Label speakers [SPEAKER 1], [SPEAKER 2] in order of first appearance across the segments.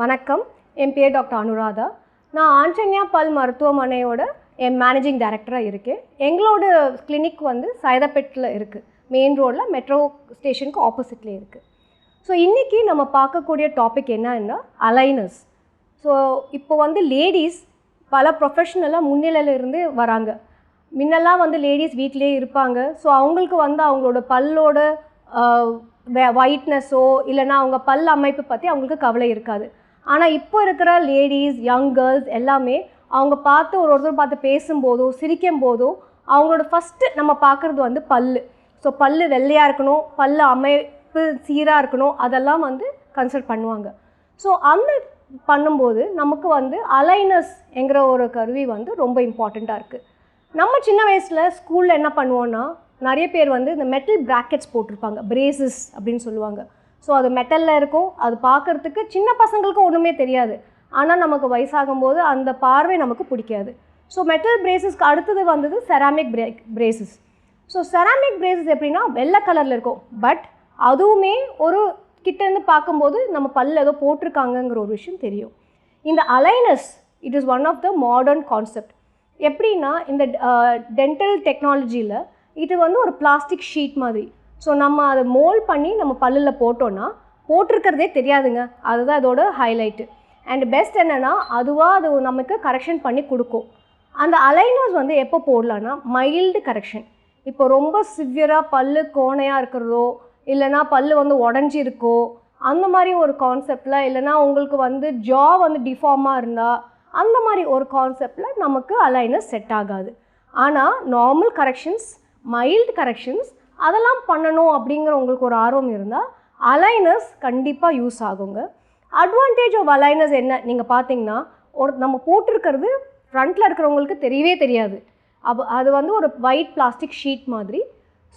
[SPEAKER 1] வணக்கம். என் பேர் டாக்டர் அனுராதா. நான் ஆஞ்சன்யா பல் மருத்துவமனையோட என் மேனேஜிங் டைரக்டராக இருக்கேன். எங்களோட கிளினிக் வந்து சைதாப்பேட்டில் இருக்குது மெயின் ரோடில் மெட்ரோ ஸ்டேஷனுக்கு ஆப்போசிட்லேயே இருக்குது ஸோ இன்றைக்கி நம்ம பார்க்கக்கூடிய டாபிக் என்னன்னா அலைனஸ் ஸோ இப்போ வந்து லேடிஸ் பல ப்ரொஃபஷ்னலாக முன்னிலையில் இருந்து வராங்க. முன்னெல்லாம் வந்து லேடிஸ் வீட்டிலே இருப்பாங்க. ஸோ அவங்களுக்கு வந்து அவங்களோட பல்லோட ஒயிட்னஸோ இல்லைன்னா அவங்க பல் அமைப்பு பற்றி அவங்களுக்கு கவலை இருக்காது. ஆனால் இப்போ இருக்கிற லேடிஸ் யங் கேர்ள்ஸ் எல்லாமே அவங்க பார்த்து ஒரு ஒருத்தர் பார்த்து பேசும்போதோ சிரிக்கும் போதோ அவங்களோட ஃபஸ்ட்டு நம்ம பார்க்குறது வந்து பல்லு. ஸோ பல்லு வெள்ளையாக இருக்கணும் பல்லு அமைப்பு சீராக இருக்கணும் அதெல்லாம் வந்து கன்சல்ட் பண்ணுவாங்க. ஸோ அந்த பண்ணும்போது நமக்கு வந்து அலைனஸ் என்கிற ஒரு கருவி வந்து ரொம்ப இம்பார்ட்டண்ட்டாக இருக்குது நம்ம சின்ன வயசில் ஸ்கூலில் என்ன பண்ணுவோன்னா நிறைய பேர் வந்து இந்த மெட்டல் ப்ராக்கெட்ஸ் போட்டிருப்பாங்க பிரேசஸ் அப்படின்னு சொல்லுவாங்க. ஸோ அது மெட்டலில் இருக்கும். அது பார்க்குறதுக்கு சின்ன பசங்களுக்கும் ஒன்றுமே தெரியாது. ஆனால் நமக்கு வயசாகும்போது அந்த பார்வை நமக்கு பிடிக்காது. ஸோ மெட்டல் பிரேசஸ்க்கு அடுத்தது வந்தது ceramic brace braces so ceramic braces எப்படின்னா வெள்ளை கலரில் இருக்கும். பட் அதுவுமே ஒரு கிட்டேருந்து பார்க்கும்போது நம்ம பல்ல ஏதோ போட்டிருக்காங்கங்கிற ஒரு விஷயம் தெரியும். இந்த aligners it is one of the modern concept எப்படின்னா இந்த டென்டல் டெக்னாலஜியில் இது வந்து ஒரு பிளாஸ்டிக் ஷீட் மாதிரி. ஸோ நம்ம அதை மோல் பண்ணி நம்ம பல்லில் போட்டோன்னா போட்டிருக்கிறதே தெரியாதுங்க. அதுதான் அதோட ஹைலைட்டு அண்ட் பெஸ்ட் என்னென்னா அதுவாக அது நமக்கு கரெக்ஷன் பண்ணி கொடுக்கும். அந்த அலைனர்ஸ் வந்து எப்போ போடலான்னா மைல்டு கரெக்ஷன் இப்போ ரொம்ப சிவியராக பல்லு கோணையாக இருக்கிறதோ இல்லைனா பல்லு வந்து உடஞ்சி இருக்கோ அந்த மாதிரி ஒரு கான்செப்டில் இல்லைனா உங்களுக்கு வந்து ஜா வந்து டிஃபார்மாக இருந்தால் அந்த மாதிரி ஒரு கான்செப்டில் நமக்கு அலைனஸ் செட் ஆகாது. ஆனால் நார்மல் கரெக்ஷன்ஸ் மைல்டு கரெக்ஷன்ஸ் அதெல்லாம் பண்ணணும் அப்படிங்கிற உங்களுக்கு ஒரு ஆர்வம் இருந்தால் அலைனஸ் கண்டிப்பாக யூஸ் ஆகுங்க. அட்வான்டேஜ் ஆஃப் அலைனஸ் என்ன? நீங்கள் பார்த்தீங்கன்னா ஒரு நம்ம போட்டிருக்கிறது ஃப்ரண்ட்டில் இருக்கிறவங்களுக்கு தெரியவே தெரியாது. அப்போ அது வந்து ஒரு ஒயிட் பிளாஸ்டிக் ஷீட் மாதிரி.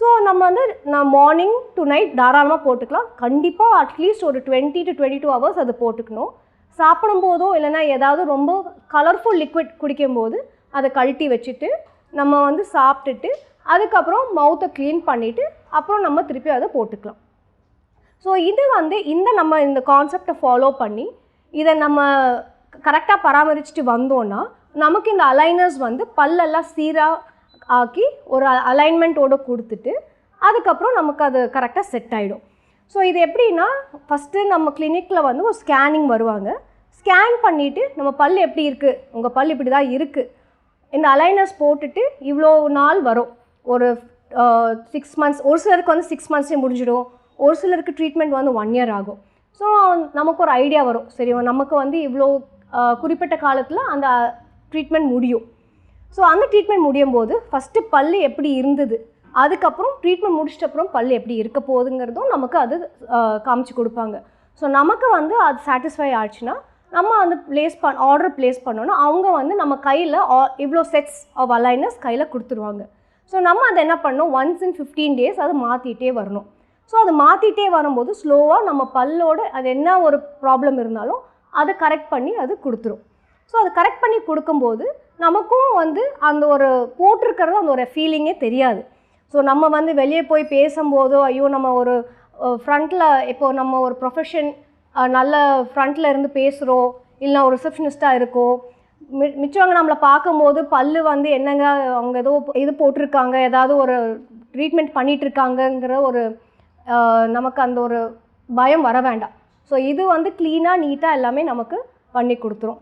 [SPEAKER 1] ஸோ நம்ம வந்து நான் மார்னிங் டு நைட் தாராளமாக போட்டுக்கலாம். கண்டிப்பாக அட்லீஸ்ட் ஒரு twenty to twenty two hours அது போட்டுக்கணும். சாப்பிடும் போதோ இல்லைனா ஏதாவது ரொம்ப கலர்ஃபுல் லிக்விட் குடிக்கும்போது அதை கழட்டி வச்சுட்டு நம்ம வந்து சாப்பிட்டுட்டு அதுக்கப்புறம் மவுத்தை க்ளீன் பண்ணிவிட்டு அப்புறம் நம்ம திருப்பி அதை போட்டுக்கலாம். ஸோ இது வந்து இந்த நம்ம இந்த கான்செப்டை ஃபாலோ பண்ணி இதை நம்ம கரெக்டாக பராமரிச்சுட்டு வந்தோன்னா நமக்கு இந்த அலைனர்ஸ் வந்து பல்லெல்லாம் சீராக ஆக்கி ஒரு அலைன்மெண்ட்டோடு கொடுத்துட்டு அதுக்கப்புறம் நமக்கு அது கரெக்டாக செட் ஆகிடும் ஸோ இது எப்படின்னா ஃபஸ்ட்டு நம்ம கிளினிக்கில் வந்து ஒரு ஸ்கேனிங் வருவாங்க. ஸ்கேன் பண்ணிவிட்டு நம்ம பல் எப்படி இருக்குது உங்கள் பல் இப்படி தான் இருக்குது இந்த அலைனர்ஸ் போட்டுட்டு இவ்வளோ நாள் வரும். ஒரு சிக்ஸ் மந்த்ஸ் ஒரு சிலருக்கு வந்து சிக்ஸ் மந்த்ஸே முடிஞ்சிடும். ஒரு சிலருக்கு ட்ரீட்மெண்ட் வந்து ஒன் இயர் ஆகும். ஸோ நமக்கு ஒரு ஐடியா வரும். சரி நமக்கு வந்து இவ்வளோ குறிப்பிட்ட காலத்தில் அந்த ட்ரீட்மெண்ட் முடியும். ஸோ அந்த ட்ரீட்மெண்ட் முடியும் போது ஃபஸ்ட்டு பல் எப்படி இருந்தது? அதுக்கப்புறம் ட்ரீட்மெண்ட் முடிச்சிட்ட அப்புறம் பல் எப்படி இருக்க போகுதுங்கிறதும் நமக்கு அது காமிச்சு கொடுப்பாங்க. ஸோ நமக்கு வந்து அது சாட்டிஸ்ஃபை ஆச்சுன்னா நம்ம வந்து ப்ளேஸ் பண் ஆர்டர் ப்ளேஸ் பண்ணோன்னா அவங்க வந்து நம்ம கையில் இவ்வளோ செட்ஸ் ஆஃப் அலைனஸ் கையில் கொடுத்துருவாங்க. ஸோ நம்ம அதை என்ன பண்ணோம் ஒன்ஸ் இன் ஃபிஃப்டீன் டேஸ் அதை மாற்றிட்டே வரணும். ஸோ அதை மாற்றிட்டே வரும்போது ஸ்லோவாக நம்ம பல்லோட அது என்ன ஒரு ப்ராப்ளம் இருந்தாலும் அதை கரெக்ட் பண்ணி அது கொடுத்துரும். ஸோ அது கரெக்ட் பண்ணி கொடுக்கும்போது நமக்கும் வந்து அந்த ஒரு போட்டிருக்கிறது அந்த ஒரு ஃபீலிங்கே தெரியாது. ஸோ நம்ம வந்து வெளியே போய் பேசும்போதோ ஐயோ நம்ம ஒரு ஃப்ரண்ட்டில் இப்போ நம்ம ஒரு ப்ரொஃபஷன் நல்ல ஃப்ரண்ட்டில் இருந்து பேசுகிறோம் இல்லை ஒரு ரிசப்ஷனிஸ்ட்டாக இருக்கோ மி மிச்சவங்க நம்மளை பார்க்கும்போது பல்லு வந்து என்னங்க அவங்க ஏதோ இது போட்டிருக்காங்க ஏதாவது ஒரு ட்ரீட்மெண்ட் பண்ணிகிட்ருக்காங்கங்கிற ஒரு நமக்கு அந்த ஒரு பயம் வர வேண்டாம். ஸோ இது வந்து க்ளீனாக நீட்டாக எல்லாமே நமக்கு பண்ணி கொடுத்துரும்.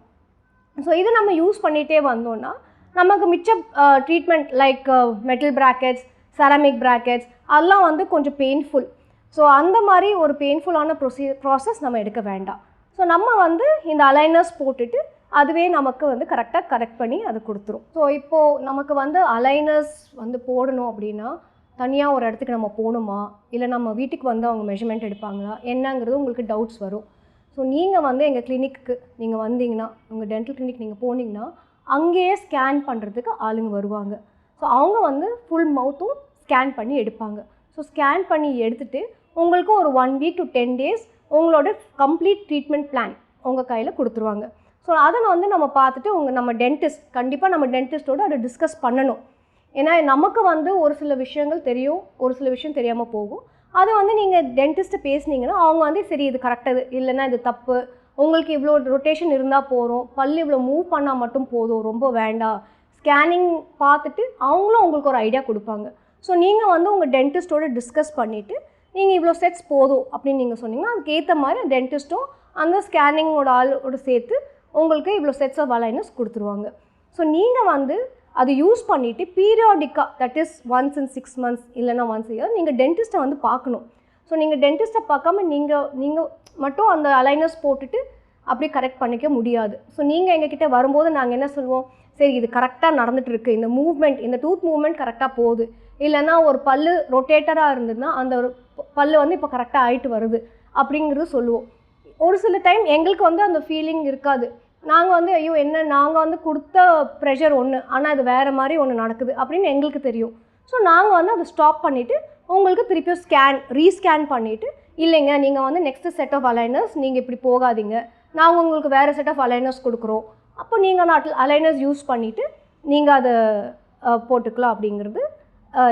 [SPEAKER 1] ஸோ இது நம்ம யூஸ் பண்ணிகிட்டே வந்தோன்னா நமக்கு மிச்ச treatment like metal brackets ceramic brackets அதெல்லாம் வந்து கொஞ்சம் பெயின்ஃபுல் ஸோ அந்த மாதிரி ஒரு பெயின்ஃபுல்லான ப்ரொசீ ப்ராசஸ் நம்ம எடுக்க வேண்டாம். ஸோ நம்ம வந்து இந்த அலைனர்ஸ் போட்டுட்டு அதுவே நமக்கு வந்து கரெக்டாக கரெக்ட் பண்ணி அது கொடுத்துரும். ஸோ இப்போது நமக்கு வந்து அலைனர்ஸ் வந்து போடணும் அப்படின்னா தனியாக ஒரு இடத்துக்கு நம்ம போகணுமா? இல்லை நம்ம வீட்டுக்கு வந்து அவங்க மெஷர்மெண்ட் எடுப்பாங்களா? என்னங்கிறது உங்களுக்கு டவுட்ஸ் வரும். ஸோ நீங்கள் வந்து எங்கள் கிளினிக்கு நீங்கள் வந்தீங்கன்னா உங்கள் டென்டல் கிளினிக் நீங்கள் போனீங்கன்னா அங்கேயே ஸ்கேன் பண்ணுறதுக்கு ஆளுங்க வருவாங்க. ஸோ அவங்க வந்து ஃபுல் மவுத்தும் ஸ்கேன் பண்ணி எடுப்பாங்க. ஸோ ஸ்கேன் பண்ணி எடுத்துகிட்டு உங்களுக்கு ஒரு one week to ten days உங்களோட கம்ப்ளீட் ட்ரீட்மெண்ட் பிளான் உங்கள் கையில் கொடுத்துருவாங்க. ஸோ அதை வந்து நம்ம பார்த்துட்டு உங்கள் நம்ம டென்டிஸ்ட் கண்டிப்பாக நம்ம டென்டிஸ்ட்டோடு அதை டிஸ்கஸ் பண்ணணும். ஏன்னா நமக்கு வந்து ஒரு சில விஷயங்கள் தெரியும் ஒரு சில விஷயம் தெரியாமல் போகும். அது வந்து நீங்கள் டென்டிஸ்ட்டை பேசுனீங்கன்னா அவங்க வந்து சரி இது கரெக்டாக இல்லைன்னா இது தப்பு. உங்களுக்கு இவ்வளோ ரொட்டேஷன் இருந்தால் போதும். பல் இவ்வளோ மூவ் பண்ணால் மட்டும் போதும். ரொம்ப வேண்டாம். ஸ்கேனிங் பார்த்துட்டு அவங்களும் உங்களுக்கு ஒரு ஐடியா கொடுப்பாங்க. ஸோ நீங்கள் வந்து உங்கள் டென்டிஸ்ட்டோட டிஸ்கஸ் பண்ணிவிட்டு நீங்கள் இவ்வளோ செட்ஸ் போதும் அப்படின்னு நீங்கள் சொன்னீங்கன்னா அதுக்கேற்ற மாதிரி டென்டிஸ்ட்டும் அந்த ஸ்கேனிங்கோட ஆளோட சேர்த்து உங்களுக்கு இவ்வளோ செட்ஸ் ஆஃப் அலைனஸ் கொடுத்துருவாங்க. ஸோ நீங்கள் வந்து அது யூஸ் பண்ணிவிட்டு பீரியாடிக்காக that is once in six months இல்லைனா ஒன்ஸ் இயர் நீங்கள் டென்டிஸ்ட்டை வந்து பார்க்கணும். ஸோ நீங்கள் டென்டிஸ்ட்டை பார்க்காம நீங்கள் நீங்கள் மட்டும் அந்த அலைனஸ் போட்டுட்டு அப்படியே கரெக்ட் பண்ணிக்க முடியாது. ஸோ நீங்கள் எங்ககிட்ட வரும்போது நாங்கள் என்ன சொல்லுவோம்? சரி இது கரெக்டாக நடந்துட்டுருக்கு. இந்த மூவ்மெண்ட் இந்த டூத் மூவ்மெண்ட் கரெக்டாக போகுது. இல்லைன்னா ஒரு பல்லு ரொட்டேட்டராக இருந்ததுன்னா அந்த ஒரு ப- பல்லு வந்து இப்போ கரெக்டாக ஆகிட்டு வருது. அப்படிங்கிறது சொல்லுவோம். ஒரு சில டைம் எங்களுக்கு வந்து அந்த ஃபீலிங் இருக்காது. நாங்கள் வந்து ஐயோ என்ன? நாங்கள் வந்து கொடுத்த ப்ரெஷர் ஒன்று ஆனால் அது வேறு மாதிரி ஒன்று நடக்குது. அப்படின்னு எங்களுக்கு தெரியும். ஸோ நாங்கள் வந்து அதை ஸ்டாப் பண்ணிவிட்டு உங்களுக்கு திருப்பியும் ஸ்கேன் ரீஸ்கேன் பண்ணிவிட்டு இல்லைங்க நீங்கள் வந்து நெக்ஸ்ட் செட் ஆஃப் அலைனர்ஸ் நீங்கள் இப்படி போகாதீங்க. நாங்கள் உங்களுக்கு வேறு செட் ஆஃப் அலைனர்ஸ் கொடுக்குறோம். அப்போ நீங்கள் அந்த அலைனர்ஸ் யூஸ் பண்ணிவிட்டு நீங்கள் அதை போட்டுக்கலாம் அப்படிங்கிறது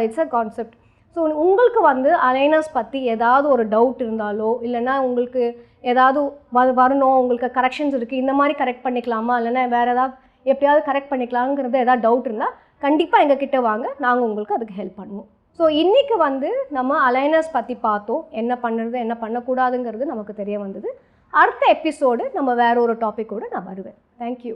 [SPEAKER 1] இட்ஸ் அ கான்செப்ட் ஸோ உங்களுக்கு வந்து அலைனர்ஸ் பற்றி ஏதாவது ஒரு டவுட் இருந்தாலோ இல்லைன்னா உங்களுக்கு ஏதாவது வ வரணும் உங்களுக்கு கரெக்ஷன்ஸ் இருக்குது இந்த மாதிரி கரெக்ட் பண்ணிக்கலாமா? இல்லைன்னா வேறு ஏதாவது எப்படியாவது கரெக்ட் பண்ணிக்கலாங்கிறது ஏதாவது டவுட் இருந்தால் கண்டிப்பாக எங்கள் கிட்டே வாங்க. நாங்கள் உங்களுக்கு அதுக்கு ஹெல்ப் பண்ணுவோம். ஸோ இன்றைக்கி வந்து நம்ம அலைனர்ஸ் பற்றி பார்த்தோம். என்ன பண்ணுறது என்ன பண்ணக்கூடாதுங்கிறது நமக்கு தெரிய வந்தது. அடுத்த எபிசோடு நம்ம வேற ஒரு டாப்பிக்கோடு நான் வருவேன். தேங்க்யூ